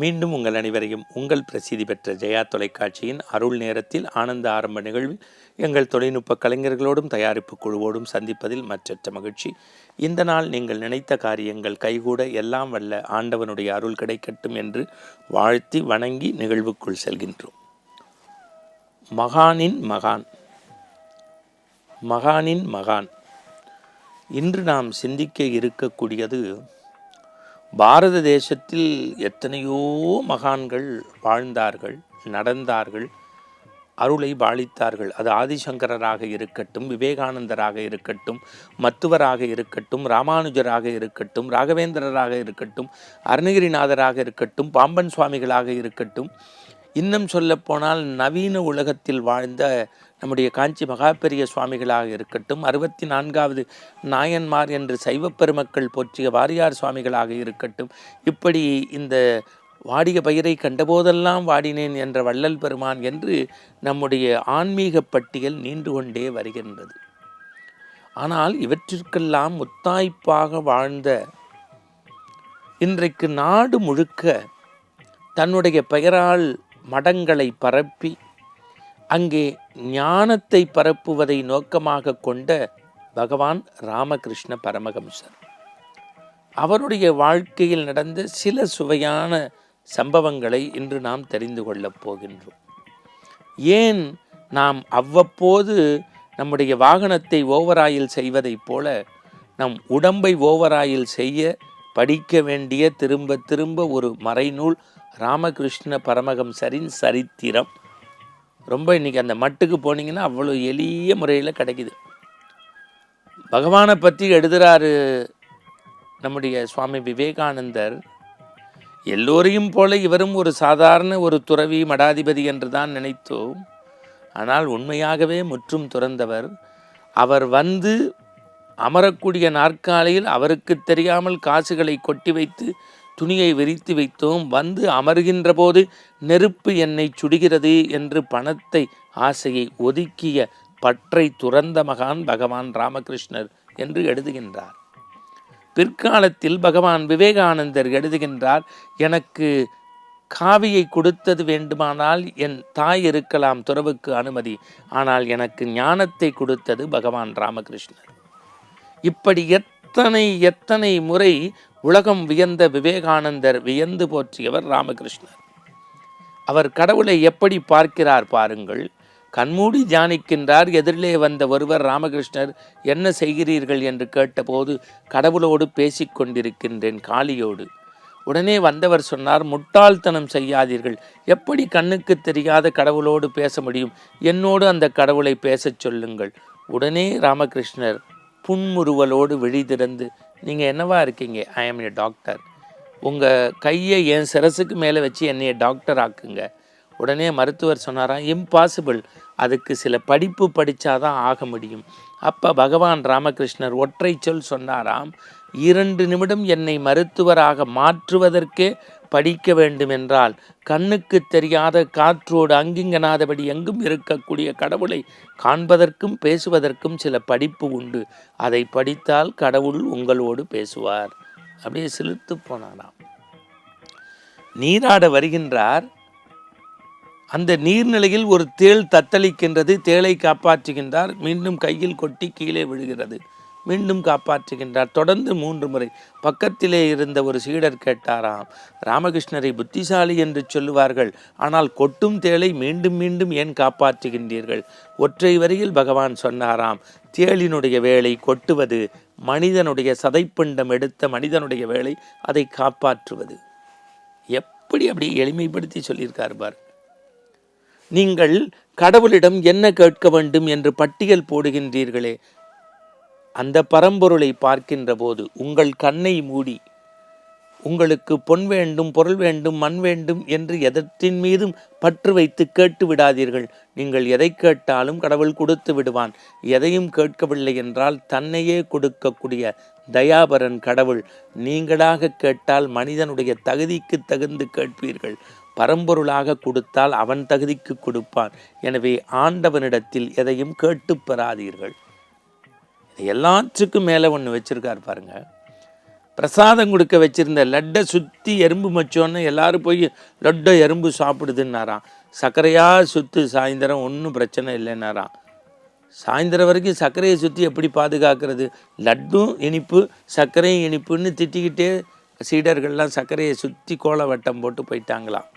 மீண்டும் உங்கள் அனைவரையும் உங்கள் பிரசித்தி பெற்ற ஜெயா தொலைக்காட்சியின் அருள் நேரத்தில் ஆனந்த ஆரம்ப நிகழ்வில் எங்கள் தொழில்நுட்ப கலைஞர்களோடும் தயாரிப்பு குழுவோடும் சந்திப்பதில் மற்றற்ற மகிழ்ச்சி. இந்த நாள் நீங்கள் நினைத்த காரியங்கள் கைகூட எல்லாம் வல்ல ஆண்டவனுடைய அருள் கிடைக்கட்டும் என்று வாழ்த்தி வணங்கி நிகழ்வுக்குள் செல்கின்றோம். மகானின் மகான். மகானின் மகான். இன்று நாம் சிந்திக்க இருக்கக்கூடியது பாரத தேசத்தில் எத்தனையோ மகான்கள் வாழ்ந்தார்கள் நடந்தார்கள் அருளை பாலித்தார்கள். அது ஆதிசங்கரராக இருக்கட்டும் விவேகானந்தராக இருக்கட்டும் மத்துவராக இருக்கட்டும் ராமானுஜராக இருக்கட்டும் ராகவேந்திரராக இருக்கட்டும் அருணகிரிநாதராக இருக்கட்டும் பாம்பன் சுவாமிகளாக இருக்கட்டும். இன்னும் சொல்லப்போனால் நவீன உலகத்தில் வாழ்ந்த நம்முடைய காஞ்சி மகாபெரிய சுவாமிகளாக இருக்கட்டும் அறுபத்தி நான்காவது நாயன்மார் என்று சைவப் பெருமக்கள் போற்றிய வாரியார் சுவாமிகளாக இருக்கட்டும் இப்படி இந்த வாடிய பயிரை கண்டபோதெல்லாம் வாடினேன் என்ற வள்ளல் பெருமான் என்று நம்முடைய ஆன்மீக பட்டியல் நீண்டு கொண்டே வருகின்றது. ஆனால் இவற்றிற்கெல்லாம் முத்தாய்ப்பாக வாழ்ந்த இன்றைக்கு நாடு முழுக்க தன்னுடைய பெயரால் மடங்களை பரப்பி அங்கே ஞானத்தை பரப்புவதை நோக்கமாக கொண்ட பகவான் ராமகிருஷ்ண பரமஹம்சர். அவருடைய வாழ்க்கையில் நடந்த சில சுவையான சம்பவங்களை இன்று நாம் தெரிந்து கொள்ளப் போகின்றோம். ஏன் நாம் அவ்வப்போது நம்முடைய வாகனத்தை ஓவராயில் செய்வதைப் போல நம் உடம்பை ஓவராயில் செய்ய படிக்க வேண்டிய திரும்ப திரும்ப ஒரு மறைநூல் ராமகிருஷ்ண பரமஹம்சரின் சரித்திரம். ரொம்ப இன்றைக்கி அந்த மட்டுக்கு போனீங்கன்னா அவ்வளோ எளிய முறையில் கிடைக்குது. பகவானை பற்றி எழுதுகிறாரு நம்முடைய சுவாமி விவேகானந்தர். எல்லோரையும் போல இவரும் ஒரு சாதாரண ஒரு துறவி மடாதிபதி என்று தான் நினைத்தோம். ஆனால் உண்மையாகவே முற்றும் துறந்தவர். அவர் வந்து அமரக்கூடிய நாற்காலியில் அவருக்கு தெரியாமல் காசுகளை கொட்டி வைத்து துணியை விரித்து வைத்தோம். வந்து அமர்கின்ற போது நெருப்பு என்னை சுடுகிறது என்று பணத்தை ஆசையை ஒதுக்கிய பற்றை துறந்த மகான் பகவான் ராமகிருஷ்ணர் என்று எழுதுகின்றார். பிற்காலத்தில் பகவான் விவேகானந்தர் எழுதுகின்றார் எனக்கு காவியை கொடுத்தது வேண்டுமானால் என் தாய் இருக்கலாம் துறவுக்கு அனுமதி ஆனால் எனக்கு ஞானத்தை கொடுத்தது பகவான் ராமகிருஷ்ணர். இப்படி எத்தனை எத்தனை முறை உலகம் வியந்த விவேகானந்தர் வியந்து போற்றியவர் ராமகிருஷ்ணர். அவர் கடவுளை எப்படி பார்க்கிறார் பாருங்கள். கண்மூடி தியானிக்கின்றார் எதிரிலே வந்த ஒருவர் ராமகிருஷ்ணர் என்ன செய்கிறீர்கள்? என்று கேட்டபோது கடவுளோடு பேசிக்கொண்டிருக்கின்றேன் காளியோடு. உடனே வந்தவர் சொன்னார் முட்டாள்தனம் செய்யாதீர்கள். எப்படி கண்ணுக்கு தெரியாத கடவுளோடு பேச முடியும்? என்னோடு அந்த கடவுளை பேசச் சொல்லுங்கள். உடனே ராமகிருஷ்ணர் புன்முறுவலோடு விழி திறந்து நீங்கள் என்னவா இருக்கீங்க? ஐ ஆம் ஏ டாக்டர் உங்கள் கையை என் சிரசுக்கு மேலே வச்சு என்னைய டாக்டர் ஆக்குங்க. உடனே மருத்துவர் சொன்னாராம் இம்பாசிபிள் அதுக்கு சில படிப்பு படித்தாதான் ஆக முடியும். அப்போ பகவான் ராமகிருஷ்ணர் ஒற்றை சொல் சொன்னாராம் இரண்டு நிமிடம் என்னை மருத்துவராக மாற்றுவதற்கே படிக்க வேண்டுமென்றால் கண்ணுக்கு தெரியாத காற்றோடு அங்கிங்கனாதபடி எங்கும் இருக்கக்கூடிய கடவுளை காண்பதற்கும் பேசுவதற்கும் சில படிப்பு உண்டு. அதை படித்தால் கடவுள் உங்களோடு பேசுவார். அப்படியே செலுத்து போனாராம். நீராட வருகின்றார். அந்த நீர்நிலையில் ஒரு தேள் தத்தளிக்கின்றது. தேளை காப்பாற்றுகின்றார். மீண்டும் கையில் கொட்டி கீழே விழுகிறது. மீண்டும் காப்பாற்றுகின்றார். தொடர்ந்து மூன்று முறை பக்கத்திலே இருந்த ஒரு சீடர் கேட்டாராம் ராமகிருஷ்ணரை புத்திசாலி என்று சொல்லுவார்கள் ஆனால் கொட்டும் தேளை மீண்டும் மீண்டும் ஏன் காப்பாற்றுகின்றீர்கள்? ஒற்றை வரியில் பகவான் சொன்னாராம் தேளினுடைய வேலை கொட்டுவது மனிதனுடைய சதைப்பிண்டம் எடுத்த மனிதனுடைய வேலை அதை காப்பாற்றுவது. எப்படி அப்படி எளிமைப்படுத்தி சொல்லியிருக்கார் பார். நீங்கள் கடவுளிடம் என்ன கேட்க வேண்டும் என்று பட்டியல் போடுகின்றீர்களே அந்த பரம்பொருளை பார்க்கின்ற போது உங்கள் கண்ணை மூடி உங்களுக்கு பொன் வேண்டும் பொருள் வேண்டும் மண் வேண்டும் என்று எதற்றின் மீதும் பற்று வைத்து கேட்டு விடாதீர்கள். நீங்கள் எதை கேட்டாலும் கடவுள் கொடுத்து விடுவான். எதையும் கேட்கவில்லை என்றால் தன்னையே கொடுக்கக்கூடிய தயாபரன் கடவுள். நீங்களாக கேட்டால் மனிதனுடைய தகுதிக்கு தகுந்து கேட்பீர்கள். பரம்பொருளாக கொடுத்தால் அவன் தகுதிக்கு கொடுப்பான். எனவே ஆண்டவனிடத்தில் எதையும் கேட்டு பெறாதீர்கள். எல்லாத்துக்கும் மேலே ஒன்று வச்சுருக்கார் பாருங்கள் பிரசாதம் கொடுக்க வச்சுருந்த லட்டை சுற்றி எறும்பு மச்சோன்னு எல்லாரும் போய் லட்டை எறும்பு சாப்பிடுதுன்னாராம். சர்க்கரையாக சுற்று சாயந்தரம் ஒன்றும் பிரச்சனை இல்லைன்னாராம். சாயந்தரம் வரைக்கும் சர்க்கரையை சுற்றி எப்படி பாதுகாக்கிறது? லட்டும் இனிப்பு சர்க்கரையும் இனிப்புன்னு திட்டிக்கிட்டே சீடர்கள்லாம் சர்க்கரையை சுற்றி கோல வட்டம் போட்டு போயிட்டாங்களாம்.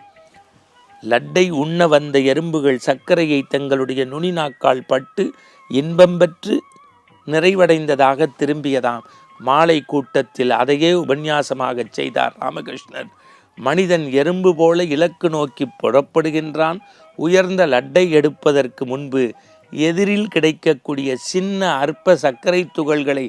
லட்டை உண்ண வந்த எறும்புகள் சர்க்கரையை தங்களுடைய நுனி நாக்கால் பட்டு இன்பம் பெற்று நிறைவடைந்ததாக திரும்பியதாம். மாலை கூட்டத்தில் அதையே உபன்யாசமாக செய்தார் ராமகிருஷ்ணர். மனிதன் எறும்பு போல இலக்கு நோக்கி புறப்படுகின்றான். உயர்ந்த லட்டை எடுப்பதற்கு முன்பு எதிரில் கிடைக்கக்கூடிய சின்ன அற்ப சர்க்கரை துகள்களை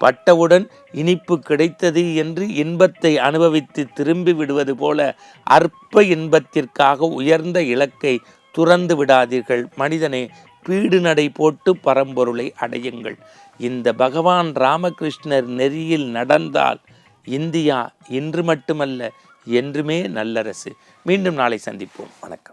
பட்டவுடன் இனிப்பு கிடைத்தது என்று இன்பத்தை அனுபவித்து திரும்பி விடுவது போல அற்ப இன்பத்திற்காக உயர்ந்த இலக்கை துறந்து விடாதீர்கள். மனிதனே பீடு நடை போட்டு பரம்பொருளை அடையுங்கள். இந்த பகவான் ராமகிருஷ்ணர் நெறியில் நடந்தால் இந்தியா இன்று மட்டுமல்ல என்றுமே நல்லரசு. மீண்டும் நாளை சந்திப்போம். வணக்கம்.